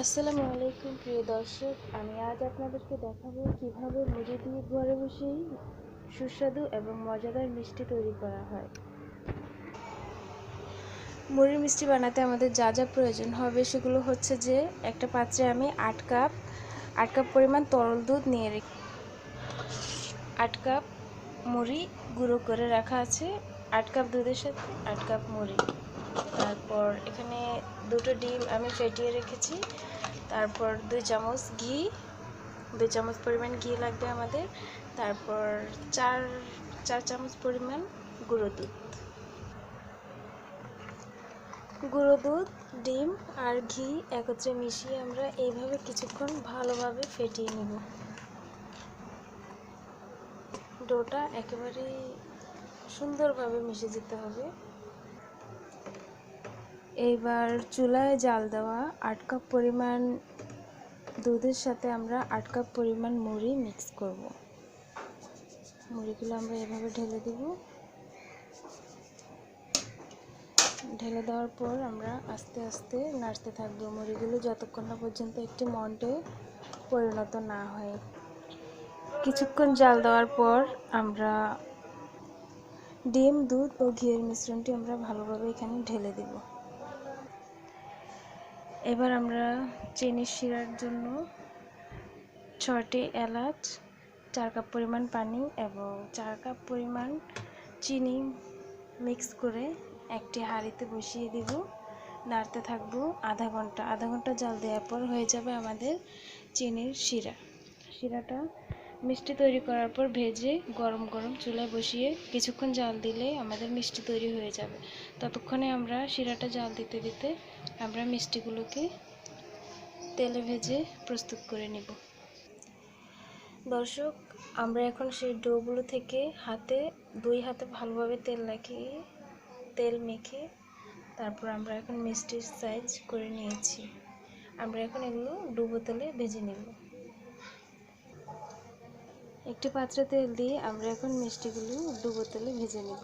আসসালামু আলাইকুম, প্রিয় দর্শক। আমি আজ আপনাদেরকে দেখাবো কীভাবে মুড়ি দিয়ে ঘরে বসেই সুস্বাদু এবং মজাদার মিষ্টি তৈরি করা হয়। মুড়ির মিষ্টি বানাতে আমাদের যা যা প্রয়োজন হবে, সেগুলো হচ্ছে যে, একটা পাত্রে আমি আট কাপ আট কাপ পরিমাণ তরল দুধ নিয়ে রেখে, আট কাপ মুড়ি গুঁড়ো করে রাখা আছে, আট কাপ দুধের সাথে আট কাপ মুড়ি। তারপর এখানে দুটো ডিম আমি ফেটিয়ে রেখেছি। তারপর দুই চামচ ঘি, দুই চামচ পরিমাণ ঘি লাগবে আমাদের। তারপর চার চার চামচ পরিমাণ গুঁড়ো দুধ। গুঁড়ো দুধ, ডিম আর ঘি একত্রে মিশিয়ে আমরা এইভাবে কিছুক্ষণ ভালোভাবে ফেটিয়ে নেব। ডোটা একেবারে সুন্দরভাবে মিশে যেতে হবে। এইবার চুলায় জাল দেওয়া আট কাপ পরিমাণ দুধের সাথে আমরা আট কাপ পরিমাণ মুড়ি মিক্স করব। মুড়িগুলো আমরা এভাবে ঢেলে দেব। ঢেলে দেওয়ার পর আমরা আস্তে আস্তে নাড়তে থাকব মুড়িগুলো যতক্ষণ না পর্যন্ত একটি মন্টে পরিণত না হয়। কিছুক্ষণ জাল দেওয়ার পর আমরা ডিম, দুধ ও ঘিয়ের মিশ্রণটি আমরা ভালোভাবে এখানে ঢেলে দেব। এবার আমরা চিনির শিরার জন্য ছটি এলাচ, চার কাপ পরিমাণ পানি এবং চার কাপ পরিমাণ চিনি মিক্স করে একটি হাঁড়িতে বসিয়ে দিব। নাড়তে থাকব আধা ঘণ্টা। আধা ঘণ্টা জাল দেওয়ার পর হয়ে যাবে আমাদের চিনির শিরা। শিরাটা মিষ্টি তৈরি করার পর ভেজে গরম গরম চুলায় বসিয়ে কিছুক্ষণ জাল দিলে আমাদের মিষ্টি তৈরি হয়ে যাবে। ততক্ষণে আমরা শিরাটা জাল দিতে দিতে আমরা মিষ্টিগুলোকে তেলে ভেজে প্রস্তুত করে নেব। দর্শক, আমরা এখন সেই ডোগুলো থেকে হাতে, দুই হাতে ভালোভাবে তেল লাগিয়ে তেল মেখে তারপর আমরা এখন মিষ্টির সাইজ করে নিয়েছি। আমরা এখন এগুলো ডুবো তেলে ভেজে নেব। একটি পাত্রে তেল দিয়ে আমরা এখন মিষ্টিগুলো ডুবো তেলে ভেজে নেব।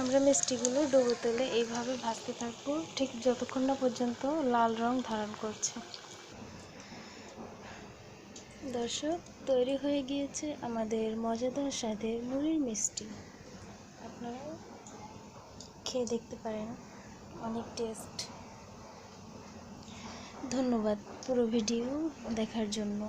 আমরা মিষ্টিগুলো ডুবো তেলে এইভাবে ভাজতে থাকব ঠিক যতক্ষণ না পর্যন্ত লাল রং ধারণ করছে। দর্শক, তৈরি হয়ে গিয়েছে আমাদের মজাদার স্বাদের মুড়ির মিষ্টি। আপনারা খেয়ে দেখতে পারেন, অনেক টেস্ট। ধন্যবাদ পুরো ভিডিও দেখার জন্য।